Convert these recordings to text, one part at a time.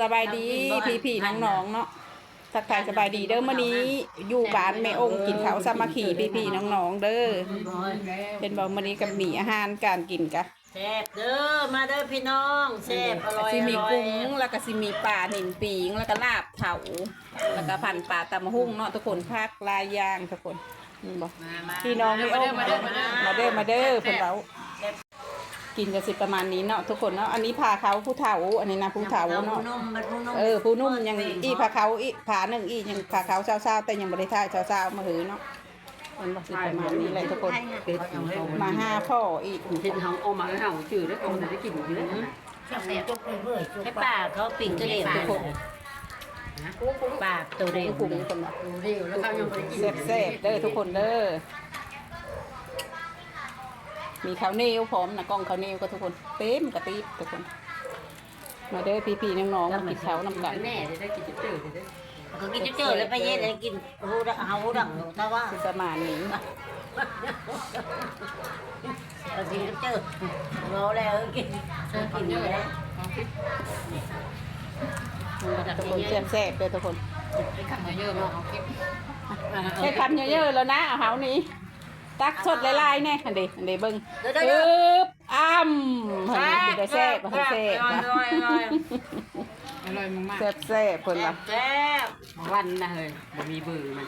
สบายดีพี่พี่ๆน้องๆเนาะทักทายสบายดีเด้อมื้อนี้อยู่บ้านแม่องค์กินข้าวสามัคคีพี่พี่ๆน้องๆเด้อเป็นบ่มื้อนี้ก็มีอาหารการกินกะแซ่บเด้อมาเด้อพี่น้องแซ่บอร่อยสิมีอร่อยกุ้งแล้วก็สิมีปลาหนินปิงแล้วก็ลาบเถาแล้วก็พันปลาตำหุ่งเนาะทุกคนภาคลายย่างทุกคนนี่บ่พี่น้องแม่องค์มาเด้อมาเด้อมาเด้อเพิ่นเว้า กินก็สิประมาณนี้เนาะทุกคนเนาะอันนี้พาเขาผู้เฒ่า อันนี้นะผู้เฒ่าเนาะผู้นุ่มมันผู้นุ่มเออผู้นุ่มยังอีผาเขาอีผาหนึ่งอียังผาเขาเช้าๆแต่ยังบริท่ายเช้าๆมาหือเนาะมันบอกสิประมาณนี้แหละทุกคนมาห้าพ่ออีกเห็นเขาเอามาแล้วเขาจืดแล้วเขาจะได้กินอยู่แล้วให้ป้าเขาปิ่งกระเดียดทุกคนป้าตัวเดียวกลุ่มคนบอกดูเร็วแล้วเขายังไม่ได้กินแซ่บๆเด้อทุกคนเด้อ มีข้าวเหนียวพร้อมนะกล้องข้าวเหนียวก็ทุกคนเต็มกระติบทุกคน มาเด้อพี่ๆน้องๆมากินข้าวนำกันแน่จะได้กินจืดเลยได้เขากินเจอแล้วไปเย็นเลยกินหูดังเฮาดังถ้าว่าสิประมาณนี้เรากินเจอเราแล้วกินกินเยอะแล้วทุกคนแซ่บๆเด้อทุกคนไปขันเยอะมากเขาคิดแค่คำเยอะๆแล้วนะเอาเฮานี้ ตักสดหลายๆแน่อันเดอันเดเบิ้งเด้อเด้อปึ๊บอ้ำอันนี้ได้แซ่บอันนี้แซ่บอร่อยอร่อยอร่อยมากแซ่บแซ่บๆเพิ่นว่าแซ่บๆวันนะเฮ้ยมันมีเบอร์มัน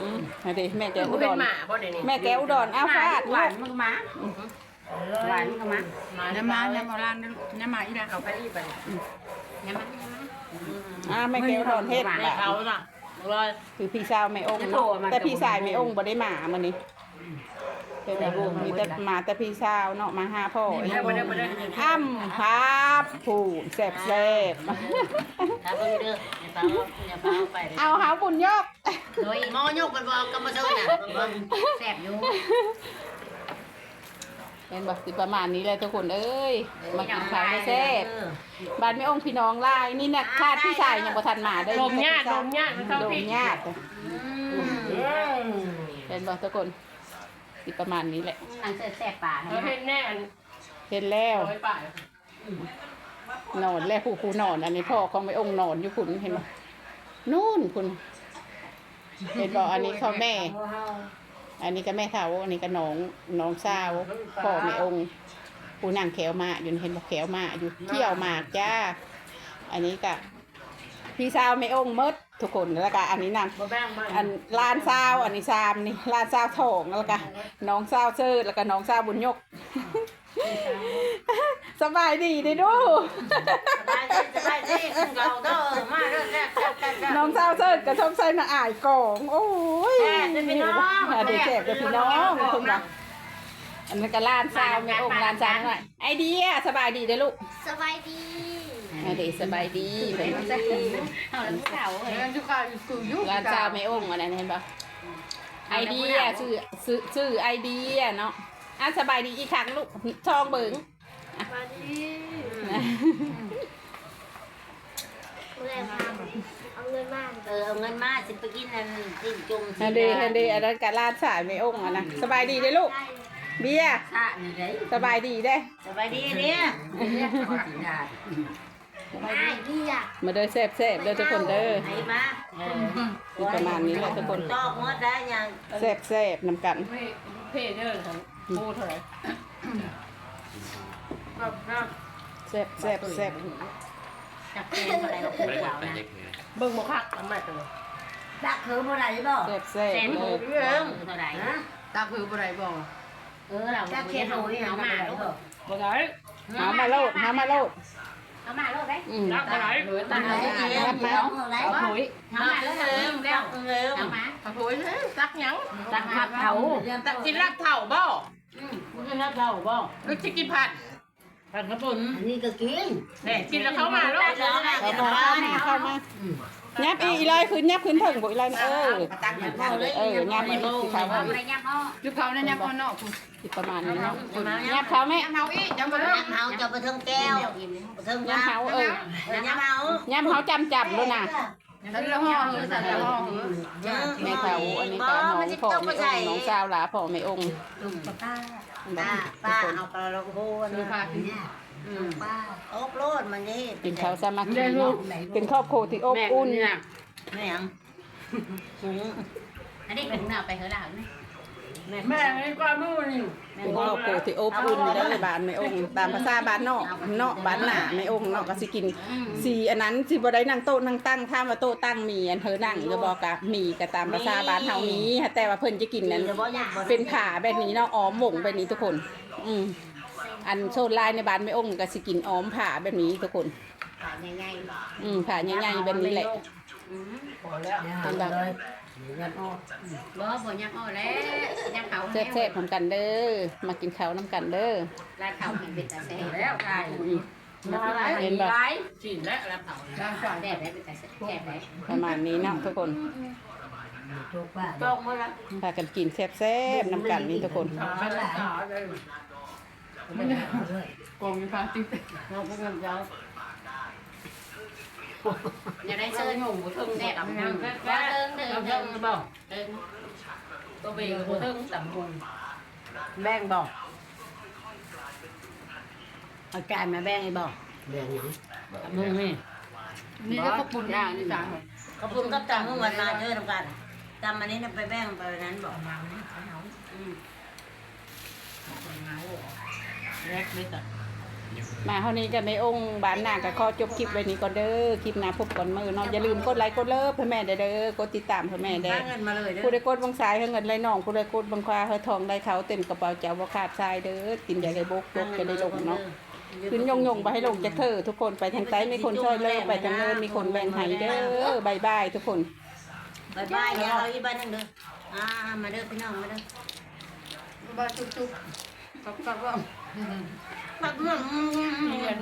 อืมอันเดแม่แกอุดเป็นรหมาบ่เดี๋ยวนี้แม่แกอุดรอ้าวฟาดหวาลูนกมันมาหวานมันมาน้ำมาน้ำมาร้านน้ำมาอีกแล้วเอาไปอีกไปน้ำมาอ่าแม่แกอุดรเฮ็ดไม่แหละเขาน่ะอ ร่อย คือพี่สาวแม่องค์เนาะแต่พี่ชายแม่องค์บ่ได้มามื้อนี้เป็นไงบุมีแต่มาแต่พี่สาวเนาะมาหาพ่ออีกอ้ำครับผู้แซ่บแซ่บถ้าเพิ่งเด้ออย่าเปล่าอย่าเปล่าไปเอาหาบุญยก โดยหมอยกไปบอกกรรมเชิญน่ะแซ่บอยู่ เป็นแบบสิประมาณนี้เลยทุกคนเอ้ยมากินข้าวได้แซ่บบ้านแม่องค์พี่น้องหลายนี่เนี่ยคาดพี่ชายยังบ่ทันมาได้ลมญาติลมญาติมันเข้าลมพี่ญาติเป็นบ่ทุกคนสิประมาณนี้แหละอันแซ่บป่าเราเห็นแน่อันเห็นแล้วร้อยป่ายนอนแล้วผู้ผู้นอนอันนี้พ่อของแม่องค์นอนอยู่คุณเห็นบ่นู่นคุณเห็นบ่อันนี้เขาแม่ อันนี้ก็แม่เฒ่าอันนี้ก็น้องน้องสาวพ่อแม่องค์ผู้นั่งแขวมาอยู่เห็นบ่แขวมาอยู่เที่ยวหมากจ้า อันนี้ก็พี่สาวแม่องค์หมดทุกคนแล้วก็อันนี้นั่นบ่แบ่งบ้านอันลานสาวอันนี้สามนี่ลานสาวทองแล้วก็น้องสาวเชิดแล้วก็น้องสาวบุญยกสบายดีเด้อดูสบายดีสบายดีขึ้นเราเด้อมาเด้อแซ่บแซ่บแซ่บแซ่บน้องสาวเชิดกับชมใส่น่ะอายกอง โอ้ย แซ่บเด้อพี่น้องอะเดี๋ยวแซ่บเดี๋ยวพี่น้องคุณนะอันนี้ก็ลานสาวแม่องค์ลานสาวหน่อยไอเดียสบายดีเด้อลูกสบายดีไอเดียสบายดีเพิ่นเอาแล้วผู้เฒ่าเอ้ยเรื่องทุกการคือยุลานสาวแม่องค์อันนั้นเห็นปะไอเดียชื่อชื่อชื่อไอเดียเนาะอะสบายดีอีกครั้งลูกทองเบิงสบายดี เมื่อมาเอาเงินมาเออเอาเงินมาสิไปกินนั่นจิ้มจุ่มฮันดีฮันดีอันนั้นการลาดสายไม่องค์อะนะสบายดีเด้อลูก เบียร์ชานี่เด้สบายดีเด้อสบายดีเด้อได้ดีอะมาเด้อแซ่บแซ่บเด้อทุกคนเด้อไหนมาเออคือประมาณนี้แหละทุกคนตอกหมดได้ยังแซ่บแซ่บนำกันไม่เพเดอร์ของโูเท่าไหร่แซ่บแซ่บแซ่บ จักเป็นอะไรก็พูดเอานะเบิ่งบ่คักอันใหม่ตัวนี้ดักคือบ่ได้บ่แซ่บแซ่บแสนเลหยกเรื่องเท่าไหร่นะตาคืออะไรบอกเออเราจะเขียนเอาเอามาลูกบ่ได้หามาโลดหามาโลดเอามาลูกได้อืมรักบ่ได้หรือตัตาดเอาเองเอาไหนเอาหุยเอามาแล้วเริ่มแล้วเริ่มเอามาเอาหุยซักยังตักผักเผาตักกินรักเถ่าบ่คุณจะรับเราบ่หรือจะกินผัด ผัดกระปุนอันนี้ก็กินเนี่ยกินแล้วเขามาแล้วเข้ามาเข้ามาเข้ามายับอีอีลอยขึ้นยับขึ้นเถิงบ่อีลอยเออตักอย่างนั้นเลยเออยับอีสิเขาเอาอะไรยับเอายุคเขาเนี่ยยับเอานอกสิประมาณนี้เนาะยับเขาแม่ยับเขาอีกยับมาเริ่มยับเอาจะไปเทิงแก้วเทิงยับเขาเออยับเอายับเขาจำจับแล้วนะ แล้วเราห่อเลยแต่เราห่อเลยแม่เขาอันนี้ก็น้องพ่อแม่องค์น้องสาวหลาพ่อแม่องค์ป้าป้าเอาปลาโคนดูพาขึ้นอืมโอ๊กโลดมันนี่กินข้าวสามัคคีเนาะเป็นครอบครัวที่อบอุ่นแม่ยังสูงอันนี้เป็นหน้าไปเฮอหลังนี่แม่ แม่ไอ้กว่ามือนี่เป็นครอบครัวที่อบอุ่นเด้อบ้านแม่องค์ตามภาษาบ้านนอกเนาะบ้านหน้าแม่องค์เนาะก็สิกินสีอันนั้นสิบ่ได้นั่งโต๊ะนั่งตั้งถ้ามาโต๊ะตั้งมีอันเธอนั่งก็บอกกะมีก็ตามภาษาบ้านเฮามีแต่ว่าเพิ่นจะกินนั้นจะบ่ยัดบ่เป็นขาแบบนี้เนาะอ้อมหม่งแบบนี้ทุกคน อืมอันโซนลายในบ้านแม่องค์ก็สิกินอ้อมผ่าแบบนี้ทุกคนขาใหญ่อืมผ่าใหญ่ๆแบบนี้แหละ พอแล้วเป็นแบบๆบ่บ่ยักอ้อแล้วยักเขาแซ่บๆพร้อมกันเด้อ มากินข้าวน้ำกันเด้อ ลาเขาเห็นเป็นตาแซ่บแล้วใช่อืมมาอะไรเห็นบ่จีนและแล้วเผาแซ่บได้เป็นตาแซ่บแซ่บได้ประมาณนี้เนาะทุกคนจกมาแล้วพากันกินแซ่บๆน้ำกันนี่ทุกคนขาและขาเลยกองฟ้าติ๊กเราพวกเราเจ้า อย่าได้เชิญหมูทุ่งแซ่บนั่งว่าเดิงเดิงเดิงบ่เดิงตัวเบงกับเทิงต่ำมุงแบ่งบอกเอาจานมาแบ่งให้บอกแบ่งหยังมึงนี่นี่ก็ขอบคุณย่างนี่จ้าขอบคุณกับจำเมื่อวันมาเจอทำกันจำอันนี้ไปแบ่งไปวันนั้นบอกแรกเลยจ้ะ มาเท่านี้กันในองค์บ้านนากับข้อจบคลิปไว้นี้ก่อนเด้อคลิปหน้าพบก่อนมือเนาะอย่าลืมกดไลค์กดเลิฟให้แม่เด้อเด้อ กดติดตามให้แม่เด้อหาเงินมาเลยเด้อผู้ใดกดบางสายให้เงินไหลน่องผู้ใดกดบางควาให้ทองได้เขาเต็มกระเป๋าเจ้าบ่ขาดทรายเด้อกินอย่าได้บกยกจะได้ลงเนาะขึ้นยงยงๆไปให้ลงจากเธอทุกคนไปทางใต้มีคนช่วยเลิกไปทางเนินมีคนแบ่งให้เด้อบายบายทุกคนบายบายอย่าเอาอีบ้านนึงเด้ออ่ามาเด้อพี่น้องมาเด้อบ่จุกๆกับๆว่าปัก มั่งเรียน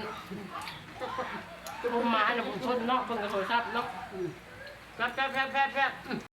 ผมมาเนี่ยผมชนเนาะเพิ่งกระโดดซับเนาะรับแป๊บแป๊บแป๊บแป๊บ